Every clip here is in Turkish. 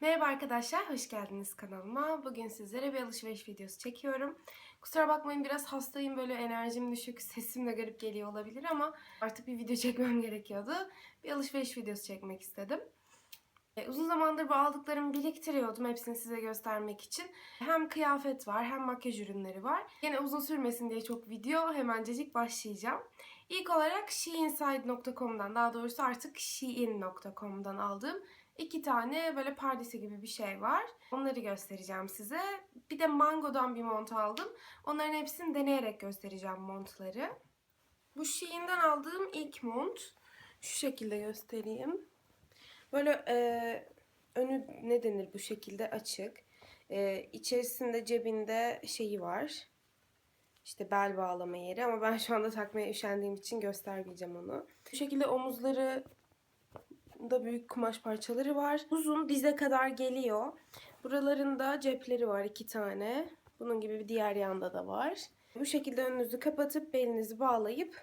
Merhaba arkadaşlar, hoş geldiniz kanalıma. Bugün sizlere bir alışveriş videosu çekiyorum. Kusura bakmayın biraz hastayım, böyle enerjim düşük, sesim de garip geliyor olabilir ama artık bir video çekmem gerekiyordu. Bir alışveriş videosu çekmek istedim. E, Uzun zamandır bu aldıklarımı biriktiriyordum hepsini size göstermek için. Hem kıyafet var hem makyaj ürünleri var. Yine uzun sürmesin diye çok video hemencecik başlayacağım. İlk olarak sheinside.com'dan daha doğrusu artık shein.com'dan aldığım iki tane böyle pardesi gibi bir şey var. Onları göstereceğim size. Bir de Mango'dan bir mont aldım. Onların hepsini deneyerek göstereceğim montları. Bu Shein'den aldığım ilk mont. Şu şekilde göstereyim. Böyle e, önü ne denir bu şekilde açık. E, içerisinde cebinde şeyi var. İşte bel bağlama yeri ama ben şu anda takmaya üşendiğim için göstermeyeceğim onu. Bu şekilde omuzları da büyük kumaş parçaları var. Uzun dize kadar geliyor. Buralarında cepleri var iki tane. Bunun gibi bir diğer yanda da var. Bu şekilde önünüzü kapatıp belinizi bağlayıp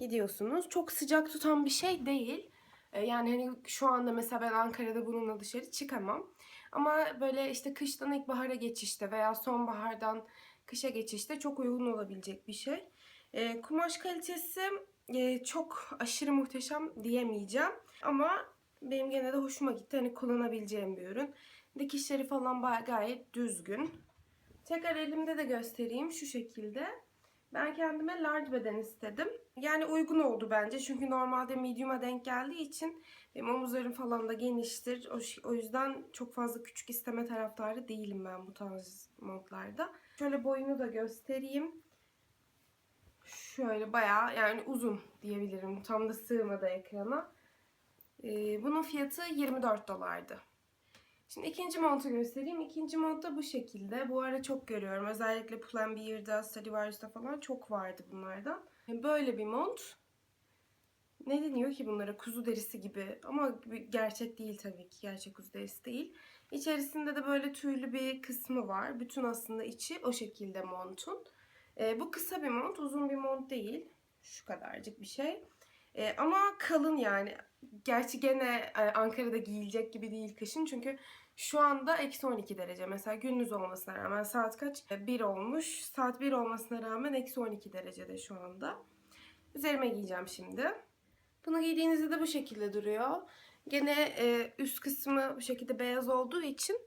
gidiyorsunuz. Çok sıcak tutan bir şey değil. Ee, Yani hani şu anda mesela ben Ankara'da bununla dışarı çıkamam. Ama böyle işte kıştan ilkbahara geçişte veya sonbahardan kışa geçişte çok uygun olabilecek bir şey. Ee, kumaş kalitesi e, çok aşırı muhteşem diyemeyeceğim. Ama benim gene de hoşuma gitti. Hani kullanabileceğim bir ürün. Dikişleri falan gayet düzgün. Tekrar elimde de göstereyim şu şekilde. Ben kendime large beden istedim. Yani uygun oldu bence. Çünkü normalde medium'a denk geldiği için benim omuzlarım falan da geniştir. O, o yüzden çok fazla küçük isteme taraftarı değilim ben bu tarz montlarda. Şöyle boyunu da göstereyim. Şöyle bayağı yani uzun diyebilirim. Tam da sığmadı ekrana. Ee, bunun fiyatı 24 dolardı. Şimdi ikinci montu göstereyim. İkinci mont da bu şekilde. Bu ara çok görüyorum. Özellikle Pull&Bear'da, Stradivarius'ta falan çok vardı bunlardan. Böyle bir mont. Ne deniyor ki bunlara? Kuzu derisi gibi. Ama gerçek değil tabii ki. Gerçek kuzu derisi değil. İçerisinde de böyle tüylü bir kısmı var. Bütün aslında içi o şekilde montun. Ee, bu kısa bir mont, uzun bir mont değil. Şu kadarcık bir şey. Ee, ama kalın yani. Gerçi gene e, Ankara'da giyilecek gibi değil kışın. Çünkü şu anda eksi 12 derece. Mesela gündüz olmasına rağmen saat kaç? 1 olmuş. Saat 1 olmasına rağmen eksi 12 derecede şu anda. Üzerime giyeceğim şimdi. Bunu giydiğinizde de bu şekilde duruyor. Gene e, üst kısmı bu şekilde beyaz olduğu için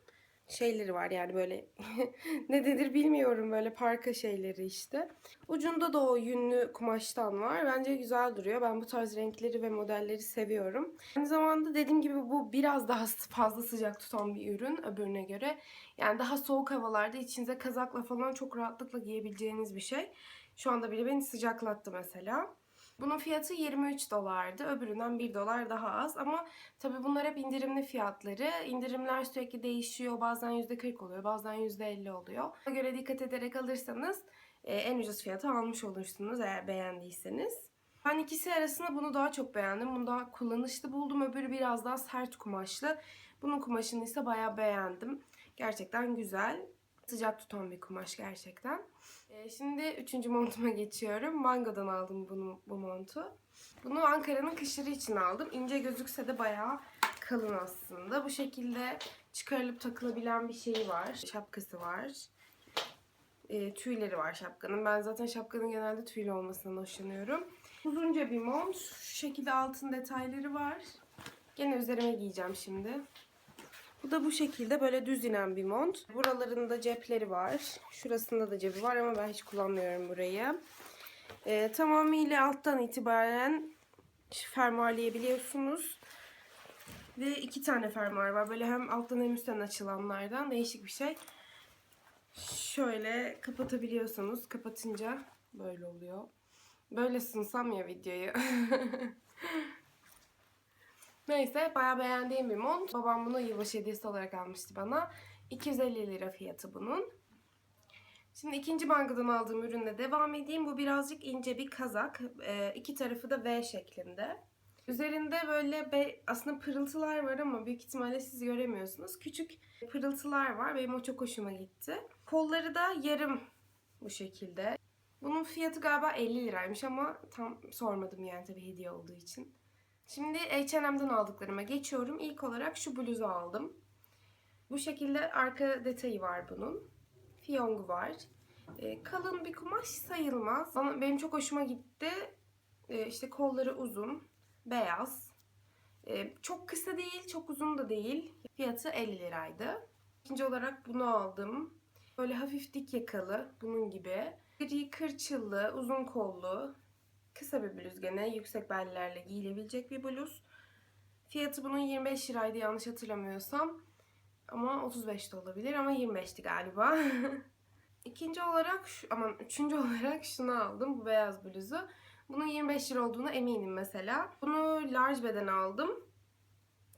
şeyleri var yani böyle ne denir bilmiyorum böyle parka şeyleri işte. Ucunda da o yünlü kumaştan var. Bence güzel duruyor. Ben bu tarz renkleri ve modelleri seviyorum. Aynı zamanda dediğim gibi bu biraz daha fazla sıcak tutan bir ürün öbürüne göre. Yani daha soğuk havalarda içinize kazakla falan çok rahatlıkla giyebileceğiniz bir şey. Şu anda bile beni sıcaklattı mesela. Bunun fiyatı 23 dolardı. Öbüründen 1 dolar daha az ama tabii bunlar hep indirimli fiyatları. İndirimler sürekli değişiyor. Bazen %40 oluyor, bazen %50 oluyor. Ona göre dikkat ederek alırsanız e, en ucuz fiyatı almış olursunuz eğer beğendiyseniz. Ben ikisi arasında bunu daha çok beğendim. Bunu daha kullanışlı buldum. Öbürü biraz daha sert kumaşlı. Bunun kumaşını ise bayağı beğendim. Gerçekten güzel. Sıcak tutan bir kumaş gerçekten. Ee, şimdi üçüncü montuma geçiyorum. Mango'dan aldım bunu, bu montu. Bunu Ankara'nın kışları için aldım. İnce gözükse de bayağı kalın aslında. Bu şekilde çıkarılıp takılabilen bir şeyi var. Şapkası var. Ee, tüyleri var şapkanın. Ben zaten şapkanın genelde tüylü olmasından hoşlanıyorum. Uzunca bir mont. Şu şekilde altın detayları var. Gene üzerime giyeceğim şimdi. Bu da bu şekilde böyle düz inen bir mont. Buralarında cepleri var. Şurasında da cebi var ama ben hiç kullanmıyorum burayı. Ee, tamamıyla alttan itibaren fermuarlayabiliyorsunuz. Ve iki tane fermuar var. Böyle hem alttan hem üstten açılanlardan. Değişik bir şey. Şöyle kapatabiliyorsunuz. Kapatınca böyle oluyor. Böyle sunsam ya videoyu. Neyse bayağı beğendiğim bir mont. Babam bunu yılbaşı hediyesi olarak almıştı bana. 250 lira fiyatı bunun. Şimdi ikinci bankadan aldığım ürünle devam edeyim. Bu birazcık ince bir kazak. Ee, iki tarafı da V şeklinde. Üzerinde böyle be, aslında pırıltılar var ama büyük ihtimalle siz göremiyorsunuz. Küçük pırıltılar var. Benim o çok hoşuma gitti. Kolları da yarım bu şekilde. Bunun fiyatı galiba 50 liraymış ama tam sormadım yani tabii hediye olduğu için. Şimdi H&M'den aldıklarıma geçiyorum. İlk olarak şu bluzu aldım. Bu şekilde arka detayı var bunun. Fiyongu var. E, kalın bir kumaş sayılmaz. Ama benim çok hoşuma gitti. E, işte kolları uzun, beyaz. E, çok kısa değil, çok uzun da değil. Fiyatı 50 liraydı. İkinci olarak bunu aldım. Böyle hafif dik yakalı, bunun gibi. Gri kırçıllı, uzun kollu, kısa bir bluz gene. Yüksek bellilerle giyilebilecek bir bluz. Fiyatı bunun 25 liraydı yanlış hatırlamıyorsam. Ama 35 de olabilir ama 25'ti galiba. İkinci olarak, şu, aman üçüncü olarak şunu aldım. Bu beyaz bluzu. Bunun 25 lira olduğuna eminim mesela. Bunu large beden aldım.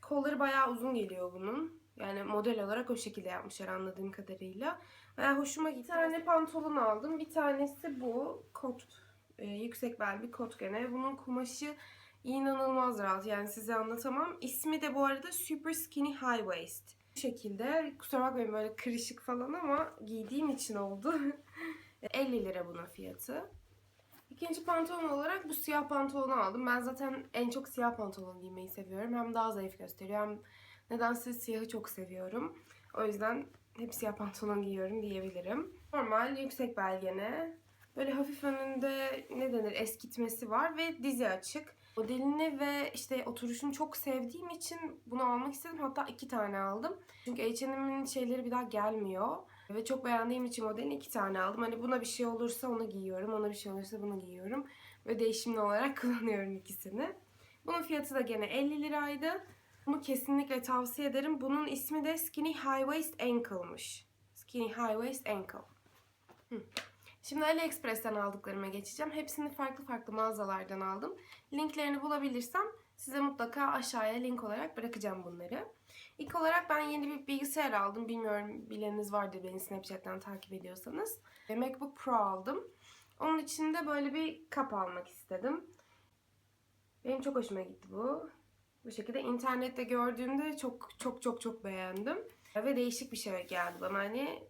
Kolları bayağı uzun geliyor bunun. Yani model olarak o şekilde yapmışlar anladığım kadarıyla. Bayağı hoşuma gitti. Bir tane pantolon aldım. Bir tanesi bu. Kot. E, yüksek bel bir kot gene. Bunun kumaşı inanılmaz rahat. Yani size anlatamam. İsmi de bu arada Super Skinny High Waist. Bu şekilde. Kusura bakmayın böyle kırışık falan ama giydiğim için oldu. 50 lira bunun fiyatı. İkinci pantolon olarak bu siyah pantolonu aldım. Ben zaten en çok siyah pantolon giymeyi seviyorum. Hem daha zayıf gösteriyor hem nedense siyahı çok seviyorum. O yüzden hep siyah pantolon giyiyorum diyebilirim. Normal yüksek belgene. Böyle hafif önünde ne denir eskitmesi var ve dizi açık. Modelini ve işte oturuşunu çok sevdiğim için bunu almak istedim. Hatta iki tane aldım. Çünkü H&M'in şeyleri bir daha gelmiyor. Ve çok beğendiğim için modelini iki tane aldım. Hani buna bir şey olursa onu giyiyorum. Ona bir şey olursa bunu giyiyorum. Ve değişimli olarak kullanıyorum ikisini. Bunun fiyatı da gene 50 liraydı. Bunu kesinlikle tavsiye ederim. Bunun ismi de Skinny High Waist Ankle'mış. Skinny High Waist Ankle. Hı. Şimdi AliExpress'ten aldıklarıma geçeceğim. Hepsini farklı farklı mağazalardan aldım. Linklerini bulabilirsem size mutlaka aşağıya link olarak bırakacağım bunları. İlk olarak ben yeni bir bilgisayar aldım. Bilmiyorum bileniniz vardır beni Snapchat'ten takip ediyorsanız. MacBook Pro aldım. Onun için de böyle bir kap almak istedim. Benim çok hoşuma gitti bu. Bu şekilde internette gördüğümde çok çok çok çok beğendim. Ve değişik bir şey geldi bana. Hani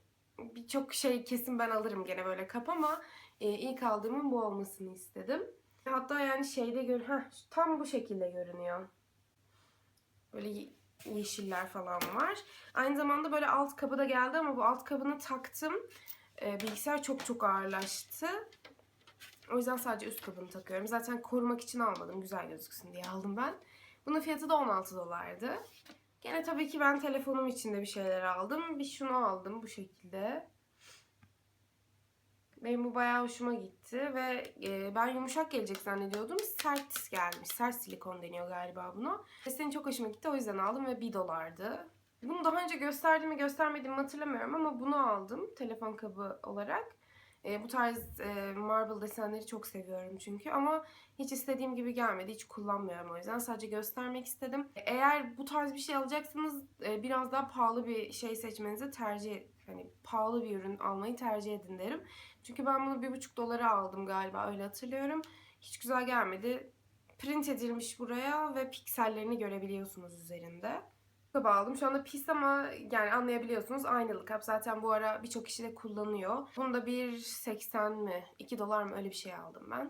birçok şey kesin ben alırım gene böyle kap ama e, ilk aldığımın bu olmasını istedim. Hatta yani şeyde gör, Heh, tam bu şekilde görünüyor. Böyle ye- yeşiller falan var. Aynı zamanda böyle alt kabı da geldi ama bu alt kabını taktım. E, bilgisayar çok çok ağırlaştı. O yüzden sadece üst kabını takıyorum. Zaten korumak için almadım. Güzel gözüksün diye aldım ben. Bunun fiyatı da 16 dolardı. Gene tabii ki ben telefonum için de bir şeyler aldım. Bir şunu aldım bu şekilde. Benim bu bayağı hoşuma gitti ve e, ben yumuşak gelecek zannediyordum. Sert gelmiş. Sert silikon deniyor galiba buna. Senin çok hoşuma gitti o yüzden aldım ve 1 dolardı. Bunu daha önce gösterdiğimi göstermediğimi hatırlamıyorum ama bunu aldım telefon kabı olarak. E, bu tarz e, marble desenleri çok seviyorum çünkü ama hiç istediğim gibi gelmedi. Hiç kullanmıyorum o yüzden. Sadece göstermek istedim. Eğer bu tarz bir şey alacaksanız e, biraz daha pahalı bir şey seçmenizi tercih hani pahalı bir ürün almayı tercih edin derim. Çünkü ben bunu bir buçuk dolara aldım galiba öyle hatırlıyorum. Hiç güzel gelmedi. Print edilmiş buraya ve piksellerini görebiliyorsunuz üzerinde. Kap aldım. Şu anda pis ama yani anlayabiliyorsunuz aynılı kap. Zaten bu ara birçok kişi de kullanıyor. Bunu da 1.80 mi 2 dolar mı öyle bir şey aldım ben.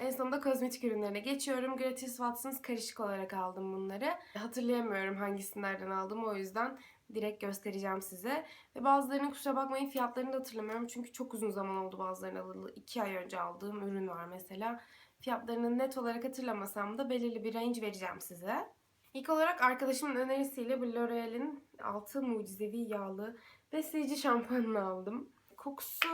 En sonunda kozmetik ürünlerine geçiyorum. Gratis Watsons karışık olarak aldım bunları. Hatırlayamıyorum hangisinden aldım o yüzden direkt göstereceğim size. Ve bazılarının kusura bakmayın fiyatlarını da hatırlamıyorum. Çünkü çok uzun zaman oldu bazılarını alalı. 2 ay önce aldığım ürün var mesela. Fiyatlarını net olarak hatırlamasam da belirli bir range vereceğim size. İlk olarak arkadaşımın önerisiyle bu L'Oreal'in altı mucizevi yağlı besleyici şampuanını aldım. Kokusu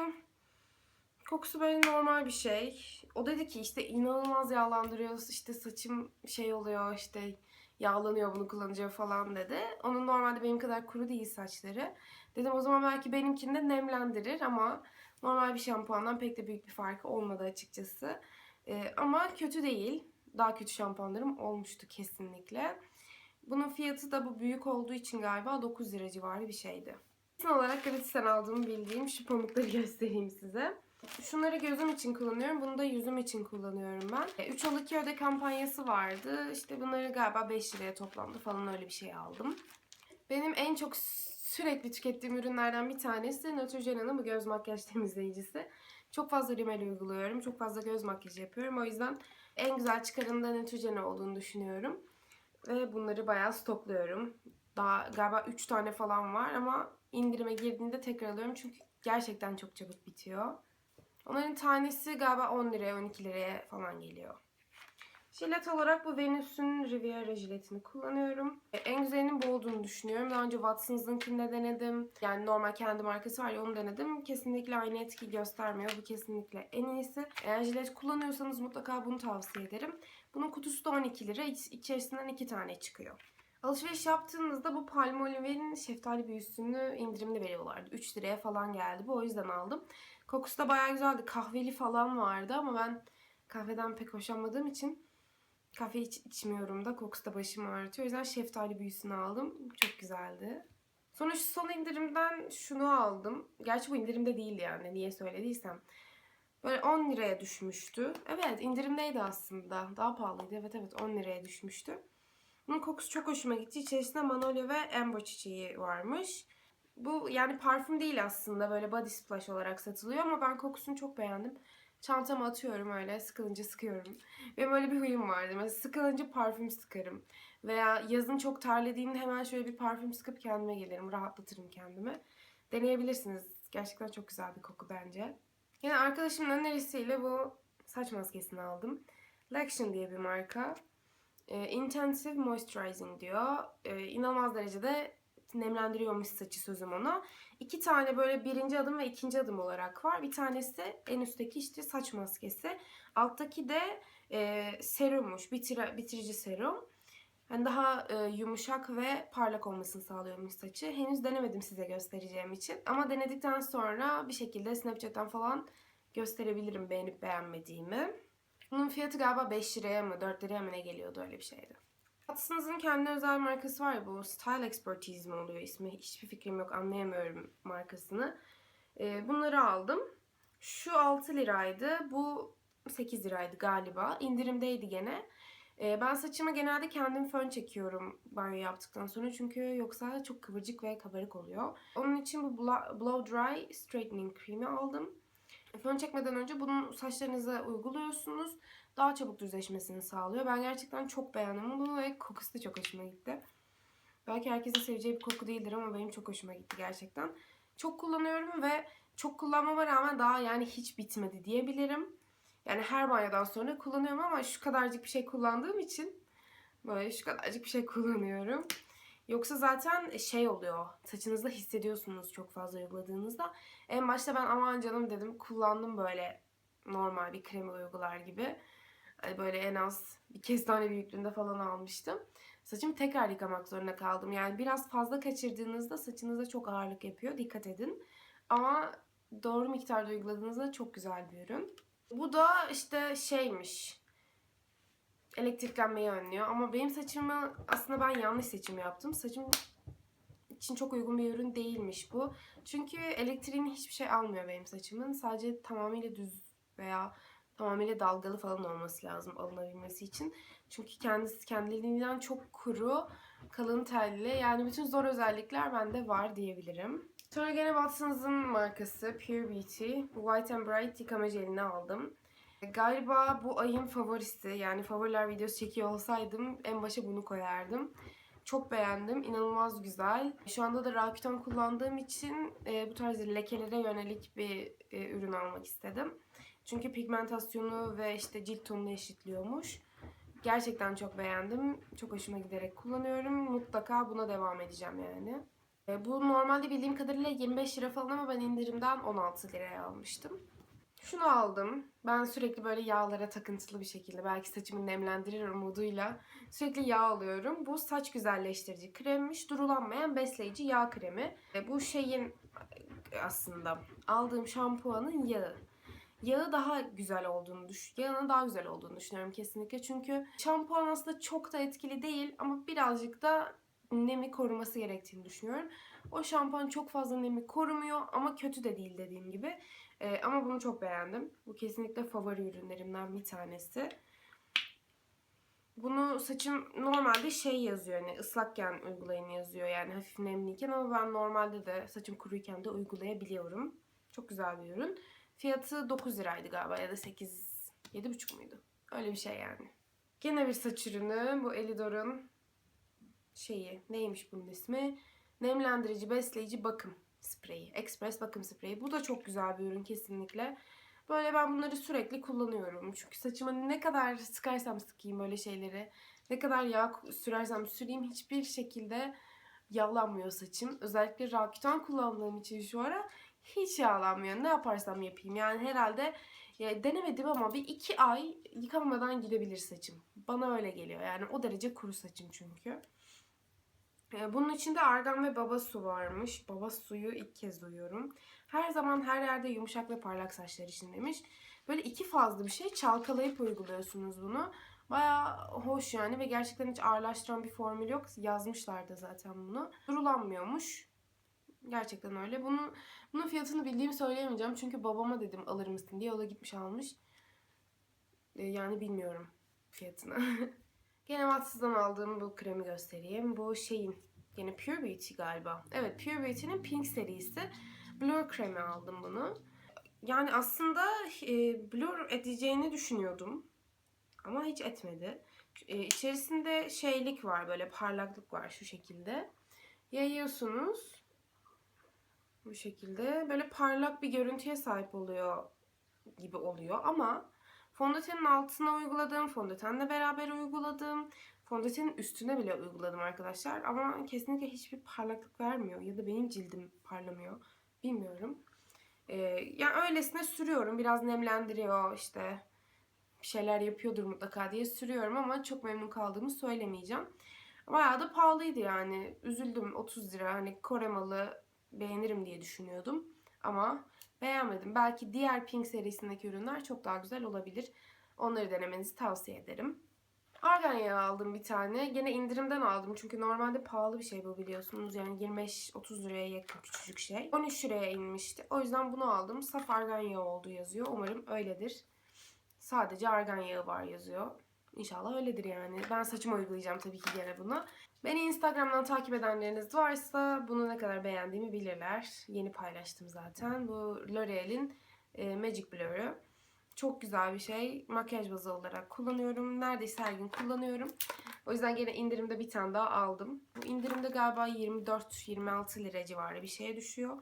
kokusu böyle normal bir şey. O dedi ki işte inanılmaz yağlandırıyor. işte saçım şey oluyor işte yağlanıyor bunu kullanınca falan dedi. Onun normalde benim kadar kuru değil saçları. Dedim o zaman belki benimkini de nemlendirir ama normal bir şampuandan pek de büyük bir farkı olmadı açıkçası. Ee, ama kötü değil. Daha kötü şampuanlarım olmuştu kesinlikle. Bunun fiyatı da bu büyük olduğu için galiba 9 lira civarı bir şeydi. Son olarak gratisten aldığımı bildiğim şu pamukları göstereyim size. Şunları gözüm için kullanıyorum. Bunu da yüzüm için kullanıyorum ben. 3 al 2 öde kampanyası vardı. İşte bunları galiba 5 liraya toplandı falan öyle bir şey aldım. Benim en çok sürekli tükettiğim ürünlerden bir tanesi Neutrogena'nın bu göz makyaj temizleyicisi. Çok fazla rimel uyguluyorum. Çok fazla göz makyajı yapıyorum. O yüzden en güzel çıkarında Neutrogena olduğunu düşünüyorum. Ve bunları bayağı stokluyorum. Daha galiba 3 tane falan var ama indirime girdiğinde tekrar alıyorum çünkü gerçekten çok çabuk bitiyor. Onların tanesi galiba 10 liraya 12 liraya falan geliyor. Jilet olarak bu Venus'un Riviera jiletini kullanıyorum. E, En güzelinin bu olduğunu düşünüyorum. Daha önce Watsons'ınkini de denedim. Yani normal kendi markası var ya onu denedim. Kesinlikle aynı etki göstermiyor. Bu kesinlikle en iyisi. Eğer jilet kullanıyorsanız mutlaka bunu tavsiye ederim. Bunun kutusu da 12 lira. İç- İçerisinden 2 tane çıkıyor. Alışveriş yaptığınızda bu Palmolive'nin şeftali büyüsünü indirimli veriyorlardı. 3 liraya falan geldi. Bu o yüzden aldım. Kokusu da bayağı güzeldi. Kahveli falan vardı ama ben kahveden pek hoşlanmadığım için kahve hiç içmiyorum da kokusu da başımı ağrıtıyor. O yüzden şeftali büyüsünü aldım. Çok güzeldi. Sonra şu son indirimden şunu aldım. Gerçi bu indirimde değildi yani niye söylediysem. Böyle 10 liraya düşmüştü. Evet indirimdeydi aslında. Daha pahalıydı. Evet evet 10 liraya düşmüştü. Bunun kokusu çok hoşuma gitti. İçerisinde manolya ve embo çiçeği varmış. Bu yani parfüm değil aslında. Böyle body splash olarak satılıyor ama ben kokusunu çok beğendim. Çantama atıyorum öyle. Sıkılınca sıkıyorum. Benim öyle bir huyum vardı. Mesela sıkılınca parfüm sıkarım. Veya yazın çok terlediğimde hemen şöyle bir parfüm sıkıp kendime gelirim. Rahatlatırım kendimi. Deneyebilirsiniz. Gerçekten çok güzel bir koku bence. Yine arkadaşımın önerisiyle bu saç maskesini aldım. Laction diye bir marka. E, intensive moisturizing diyor. E, inanılmaz derecede nemlendiriyormuş saçı sözüm ona. İki tane böyle birinci adım ve ikinci adım olarak var. Bir tanesi en üstteki işte saç maskesi. Alttaki de e, serummuş. Bitire, bitirici serum. Yani daha e, yumuşak ve parlak olmasını sağlıyormuş saçı. Henüz denemedim size göstereceğim için. Ama denedikten sonra bir şekilde Snapchat'ten falan gösterebilirim beğenip beğenmediğimi. Bunun fiyatı galiba 5 liraya mı 4 liraya mı ne geliyordu öyle bir şeydi. Watsons'ın kendine özel markası var ya bu Style Expertise mi oluyor ismi hiçbir fikrim yok anlayamıyorum markasını. Ee, bunları aldım. Şu 6 liraydı bu 8 liraydı galiba indirimdeydi gene. Ee, ben saçımı genelde kendim fön çekiyorum banyo yaptıktan sonra çünkü yoksa çok kıvırcık ve kabarık oluyor. Onun için bu Blow Dry Straightening Cream'i aldım. Fön çekmeden önce bunu saçlarınıza uyguluyorsunuz. Daha çabuk düzleşmesini sağlıyor. Ben gerçekten çok beğendim bunu ve kokusu da çok hoşuma gitti. Belki herkesin seveceği bir koku değildir ama benim çok hoşuma gitti gerçekten. Çok kullanıyorum ve çok kullanmama rağmen daha yani hiç bitmedi diyebilirim. Yani her banyodan sonra kullanıyorum ama şu kadarcık bir şey kullandığım için böyle şu kadarcık bir şey kullanıyorum. Yoksa zaten şey oluyor. Saçınızda hissediyorsunuz çok fazla uyguladığınızda. En başta ben aman canım dedim kullandım böyle normal bir kremi uygular gibi. Böyle en az bir kestane büyüklüğünde falan almıştım. Saçımı tekrar yıkamak zorunda kaldım. Yani biraz fazla kaçırdığınızda saçınıza çok ağırlık yapıyor. Dikkat edin. Ama doğru miktarda uyguladığınızda çok güzel bir ürün. Bu da işte şeymiş. Elektriklenmeyi önlüyor. Ama benim saçımı aslında ben yanlış seçim yaptım. Saçım için çok uygun bir ürün değilmiş bu. Çünkü elektriğini hiçbir şey almıyor benim saçımın. Sadece tamamıyla düz veya tamamıyla dalgalı falan olması lazım alınabilmesi için. Çünkü kendisi kendiliğinden çok kuru, kalın telli. Yani bütün zor özellikler bende var diyebilirim. Sonra gene Watsons'ın markası Pure Beauty White and Bright yıkama jelini aldım. Galiba bu ayın favorisi. Yani favoriler videosu çekiyor olsaydım en başa bunu koyardım. Çok beğendim. İnanılmaz güzel. Şu anda da Rapiton kullandığım için e, bu tarz lekelere yönelik bir e, ürün almak istedim. Çünkü pigmentasyonu ve işte cilt tonunu eşitliyormuş. Gerçekten çok beğendim. Çok hoşuma giderek kullanıyorum. Mutlaka buna devam edeceğim yani. E, bu normalde bildiğim kadarıyla 25 lira falan ama ben indirimden 16 liraya almıştım. Şunu aldım. Ben sürekli böyle yağlara takıntılı bir şekilde belki saçımı nemlendirir umuduyla sürekli yağ alıyorum. Bu saç güzelleştirici kremmiş. Durulanmayan besleyici yağ kremi. E, bu şeyin e, aslında aldığım şampuanın yağı. Yağı daha güzel olduğunu düş yağının daha güzel olduğunu düşünüyorum kesinlikle. Çünkü şampuan aslında çok da etkili değil ama birazcık da nemi koruması gerektiğini düşünüyorum. O şampuan çok fazla nemi korumuyor ama kötü de değil dediğim gibi. Ee, ama bunu çok beğendim. Bu kesinlikle favori ürünlerimden bir tanesi. Bunu saçım normalde şey yazıyor hani ıslakken uygulayın yazıyor yani hafif nemliyken ama ben normalde de saçım kuruyken de uygulayabiliyorum. Çok güzel bir ürün. Fiyatı 9 liraydı galiba ya da 8 7,5 muydu? Öyle bir şey yani. Gene bir saç ürünü. Bu Elidor'un şeyi neymiş bunun ismi? Nemlendirici, besleyici bakım spreyi. Express bakım spreyi. Bu da çok güzel bir ürün kesinlikle. Böyle ben bunları sürekli kullanıyorum. Çünkü saçıma ne kadar sıkarsam sıkayım böyle şeyleri. Ne kadar yağ sürersem süreyim hiçbir şekilde yağlanmıyor saçım. Özellikle Rakitan kullandığım için şu ara hiç yağlanmıyor. Ne yaparsam yapayım. Yani herhalde ya denemedim ama bir iki ay yıkamadan gidebilir saçım. Bana öyle geliyor. Yani o derece kuru saçım çünkü. Ee, Bunun içinde argan ve baba su varmış. Baba suyu ilk kez duyuyorum. Her zaman her yerde yumuşak ve parlak saçlar için demiş. Böyle iki fazla bir şey çalkalayıp uyguluyorsunuz bunu. Baya hoş yani ve gerçekten hiç ağırlaştıran bir formül yok. Yazmışlar da zaten bunu. Durulanmıyormuş. Gerçekten öyle. Bunun, bunun fiyatını bildiğimi söyleyemeyeceğim. Çünkü babama dedim alır mısın diye. O da gitmiş almış. Ee, yani bilmiyorum fiyatını. Gene Watsons'dan aldığım bu kremi göstereyim. Bu şeyin yine Pure Beauty galiba. Evet Pure Beauty'nin Pink serisi. Blur kremi aldım bunu. Yani aslında e, blur edeceğini düşünüyordum. Ama hiç etmedi. E, içerisinde şeylik var böyle parlaklık var şu şekilde. Yayıyorsunuz. Bu şekilde. Böyle parlak bir görüntüye sahip oluyor gibi oluyor ama fondötenin altına uyguladığım, fondötenle beraber uyguladığım, fondötenin üstüne bile uyguladım arkadaşlar. Ama kesinlikle hiçbir parlaklık vermiyor. Ya da benim cildim parlamıyor. Bilmiyorum. Ee, yani öylesine sürüyorum. Biraz nemlendiriyor işte. Bir şeyler yapıyordur mutlaka diye sürüyorum ama çok memnun kaldığımı söylemeyeceğim. Bayağı da pahalıydı yani. Üzüldüm 30 lira. Hani Kore malı beğenirim diye düşünüyordum. Ama beğenmedim. Belki diğer Pink serisindeki ürünler çok daha güzel olabilir. Onları denemenizi tavsiye ederim. Argan yağı aldım bir tane. Gene indirimden aldım çünkü normalde pahalı bir şey bu biliyorsunuz. Yani 25-30 liraya yakın küçücük şey. 13 liraya inmişti. O yüzden bunu aldım. Saf argan yağı olduğu yazıyor. Umarım öyledir. Sadece argan yağı var yazıyor. İnşallah öyledir yani. Ben saçıma uygulayacağım tabii ki gene bunu. Beni Instagram'dan takip edenleriniz varsa bunu ne kadar beğendiğimi bilirler. Yeni paylaştım zaten. Bu L'Oreal'in e, Magic Blur'ü. Çok güzel bir şey. Makyaj bazı olarak kullanıyorum. Neredeyse her gün kullanıyorum. O yüzden gene indirimde bir tane daha aldım. Bu indirimde galiba 24-26 lira civarı bir şeye düşüyor.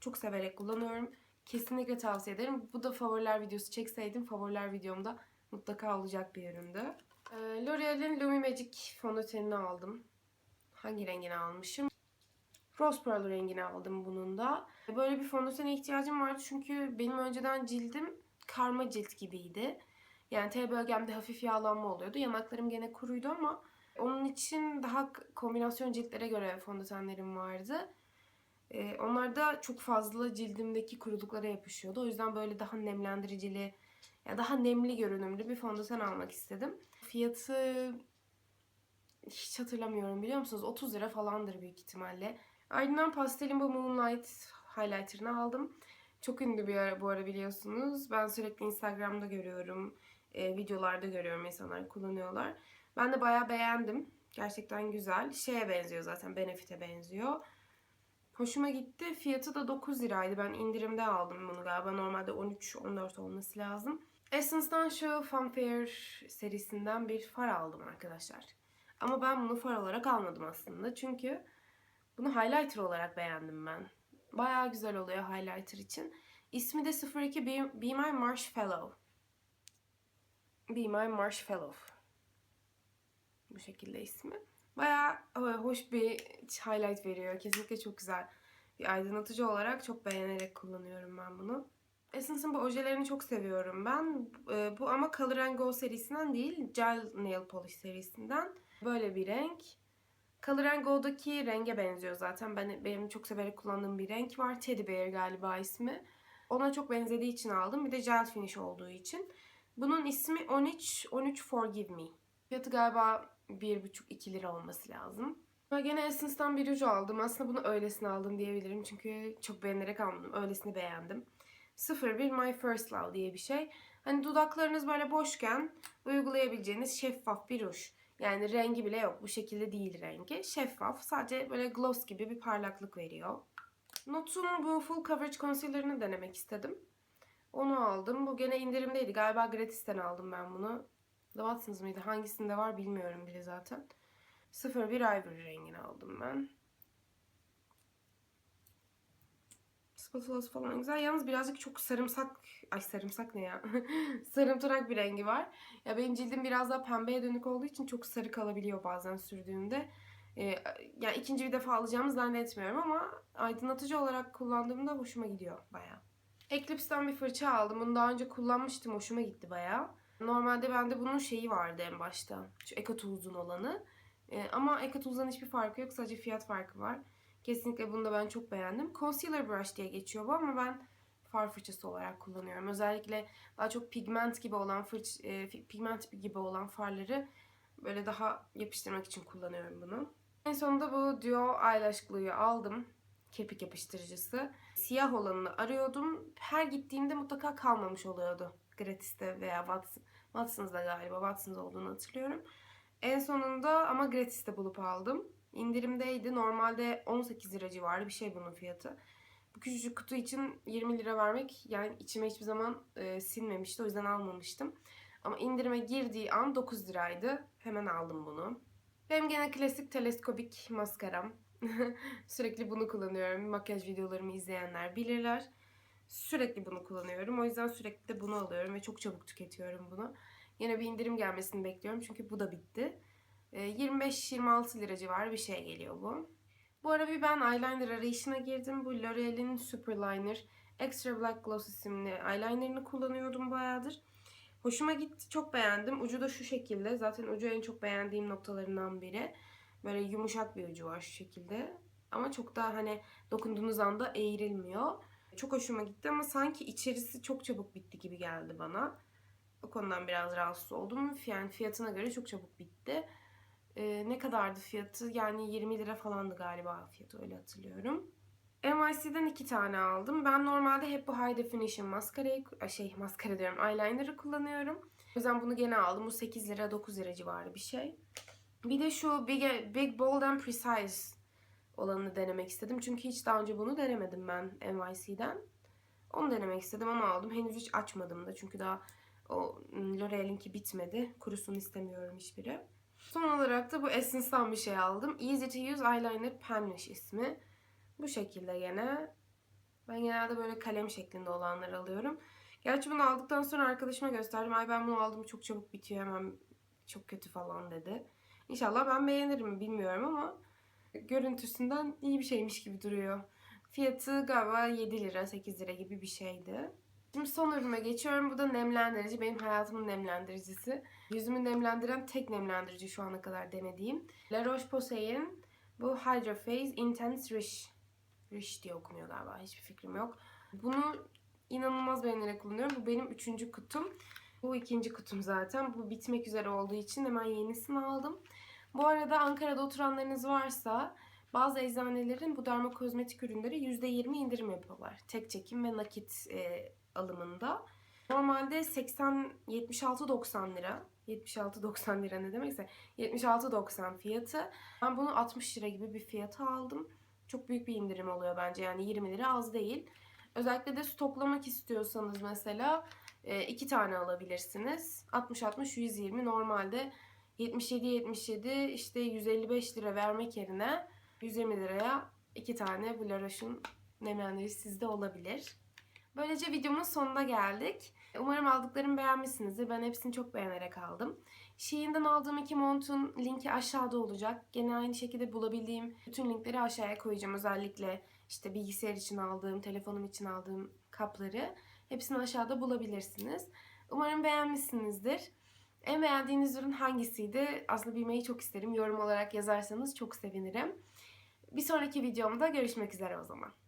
Çok severek kullanıyorum. Kesinlikle tavsiye ederim. Bu da favoriler videosu çekseydim favoriler videomda mutlaka olacak bir üründü. Ee, L'Oreal'in Lumi Magic fondötenini aldım. Hangi rengini almışım? Rose Pearl rengini aldım bunun da. Böyle bir fondötene ihtiyacım vardı çünkü benim önceden cildim karma cilt gibiydi. Yani T bölgemde hafif yağlanma oluyordu. Yanaklarım gene kuruydu ama onun için daha kombinasyon ciltlere göre fondötenlerim vardı. Ee, onlar da çok fazla cildimdeki kuruluklara yapışıyordu. O yüzden böyle daha nemlendiricili, ya daha nemli görünümlü bir fondöten almak istedim. Fiyatı hiç hatırlamıyorum biliyor musunuz? 30 lira falandır büyük ihtimalle. Ardından pastelin bu Moonlight highlighter'ını aldım. Çok ünlü bir ara bu ara biliyorsunuz. Ben sürekli Instagram'da görüyorum. e, videolarda görüyorum insanlar kullanıyorlar. Ben de bayağı beğendim. Gerçekten güzel. Şeye benziyor zaten. Benefit'e benziyor. Hoşuma gitti. Fiyatı da 9 liraydı. Ben indirimde aldım bunu galiba. Normalde 13-14 olması lazım. Essence'dan şu Funfair serisinden bir far aldım arkadaşlar. Ama ben bunu far olarak almadım aslında. Çünkü bunu highlighter olarak beğendim ben. Bayağı güzel oluyor highlighter için. İsmi de 02 Be, Be My Marshmallow. Be My Marshmallow. Bu şekilde ismi. Bayağı e, hoş bir highlight veriyor. Kesinlikle çok güzel. Bir aydınlatıcı olarak çok beğenerek kullanıyorum ben bunu. Essence'ın bu ojelerini çok seviyorum ben. E, Bu ama Color and Go serisinden değil, Gel Nail Polish serisinden. Böyle bir renk. Color and Go'daki renge benziyor zaten. Ben, benim çok severek kullandığım bir renk var. Teddy Bear galiba ismi. Ona çok benzediği için aldım. Bir de gel finish olduğu için. Bunun ismi 13, 13 Forgive Me. Fiyatı galiba 1,5-2 lira olması lazım. Ben gene Essence'dan bir ruj aldım. Aslında bunu öylesine aldım diyebilirim. Çünkü çok beğenerek almadım. Öylesini beğendim. 01 My First Love diye bir şey. Hani dudaklarınız böyle boşken uygulayabileceğiniz şeffaf bir ruj. Yani rengi bile yok. Bu şekilde değil rengi. Şeffaf. Sadece böyle gloss gibi bir parlaklık veriyor. Notun bu full coverage concealer'ını denemek istedim. Onu aldım. Bu gene indirimdeydi. Galiba gratisten aldım ben bunu. Watsons mıydı? Hangisinde var bilmiyorum bile zaten. 01 Ivory rengini aldım ben. Spatulası falan güzel. Yalnız birazcık çok sarımsak... Ay sarımsak ne ya? Sarımtırak bir rengi var. Ya benim cildim biraz daha pembeye dönük olduğu için çok sarı kalabiliyor bazen sürdüğümde. Ee, yani ikinci bir defa alacağımı zannetmiyorum ama aydınlatıcı olarak kullandığımda hoşuma gidiyor bayağı. Eclipse'den bir fırça aldım. Bunu daha önce kullanmıştım. Hoşuma gitti bayağı. Normalde bende bunun şeyi vardı en başta. Şu Ecotools olanı. Ee, ama Ecotools'dan hiçbir farkı yok. Sadece fiyat farkı var. Kesinlikle bunu da ben çok beğendim. Concealer brush diye geçiyor bu ama ben far fırçası olarak kullanıyorum. Özellikle daha çok pigment gibi olan fırç, e, pigment gibi olan farları böyle daha yapıştırmak için kullanıyorum bunu. En sonunda bu Duo Eyelash Glue'yu aldım. Kepik yapıştırıcısı. Siyah olanını arıyordum. Her gittiğimde mutlaka kalmamış oluyordu. Gratis'te veya Watson, Watson's'da galiba. Watson's olduğunu hatırlıyorum. En sonunda ama gratis'te bulup aldım. İndirimdeydi. Normalde 18 lira civarı bir şey bunun fiyatı. Bu küçücük kutu için 20 lira vermek yani içime hiçbir zaman e, sinmemişti. O yüzden almamıştım. Ama indirime girdiği an 9 liraydı. Hemen aldım bunu. Benim gene klasik teleskopik maskaram. Sürekli bunu kullanıyorum. Makyaj videolarımı izleyenler bilirler. Sürekli bunu kullanıyorum. O yüzden sürekli de bunu alıyorum ve çok çabuk tüketiyorum bunu. Yine bir indirim gelmesini bekliyorum çünkü bu da bitti. 25-26 lira civarı bir şey geliyor bu. Bu ara bir ben eyeliner arayışına girdim. Bu L'Oreal'in Superliner Extra Black Gloss isimli eyelinerını kullanıyordum bayağıdır. Hoşuma gitti. Çok beğendim. Ucu da şu şekilde. Zaten ucu en çok beğendiğim noktalarından biri. Böyle yumuşak bir ucu var şu şekilde. Ama çok da hani dokunduğunuz anda eğrilmiyor. Çok hoşuma gitti ama sanki içerisi çok çabuk bitti gibi geldi bana. O konudan biraz rahatsız oldum. Yani fiyatına göre çok çabuk bitti. Ee, ne kadardı fiyatı? Yani 20 lira falandı galiba fiyatı öyle hatırlıyorum. NYC'den iki tane aldım. Ben normalde hep bu High Definition maskarayı, şey maskara diyorum eyeliner'ı kullanıyorum. O yüzden bunu gene aldım. Bu 8 lira 9 lira civarı bir şey. Bir de şu Big, Big Bold and Precise olanını denemek istedim. Çünkü hiç daha önce bunu denemedim ben NYC'den. Onu denemek istedim ama aldım. Henüz hiç açmadım da çünkü daha o L'Oreal'inki bitmedi. Kurusunu istemiyorum hiçbiri. Son olarak da bu Essence'dan bir şey aldım. Easy to Use Eyeliner Penlish ismi. Bu şekilde gene. Ben genelde böyle kalem şeklinde olanları alıyorum. Gerçi bunu aldıktan sonra arkadaşıma gösterdim. Ay ben bunu aldım çok çabuk bitiyor hemen çok kötü falan dedi. İnşallah ben beğenirim bilmiyorum ama görüntüsünden iyi bir şeymiş gibi duruyor. Fiyatı galiba 7 lira 8 lira gibi bir şeydi. Şimdi son ürüme geçiyorum. Bu da nemlendirici. Benim hayatımın nemlendiricisi. Yüzümü nemlendiren tek nemlendirici şu ana kadar denediğim. La Roche-Posay'in bu Hydra Phase Intense Rich. Rich diye okunuyor galiba. Hiçbir fikrim yok. Bunu inanılmaz beğenerek kullanıyorum. Bu benim üçüncü kutum. Bu ikinci kutum zaten. Bu bitmek üzere olduğu için hemen yenisini aldım. Bu arada Ankara'da oturanlarınız varsa bazı eczanelerin bu dermokozmetik ürünleri %20 indirim yapıyorlar. Tek çekim ve nakit e, alımında. Normalde 80 76.90 lira. 76.90 lira ne demekse 76.90 fiyatı. Ben bunu 60 lira gibi bir fiyata aldım. Çok büyük bir indirim oluyor bence. Yani 20 lira az değil. Özellikle de stoklamak istiyorsanız mesela e, iki tane alabilirsiniz. 60-60 120 normalde 77-77 işte 155 lira vermek yerine 120 liraya iki tane bu La Roche'un nemlendiricisi sizde olabilir. Böylece videomun sonuna geldik. Umarım aldıklarımı beğenmişsinizdir. Ben hepsini çok beğenerek aldım. Shein'den aldığım iki montun linki aşağıda olacak. Gene aynı şekilde bulabildiğim bütün linkleri aşağıya koyacağım. Özellikle işte bilgisayar için aldığım, telefonum için aldığım kapları. Hepsini aşağıda bulabilirsiniz. Umarım beğenmişsinizdir. En beğendiğiniz ürün hangisiydi? Aslında bilmeyi çok isterim. Yorum olarak yazarsanız çok sevinirim. Bir sonraki videomda görüşmek üzere o zaman.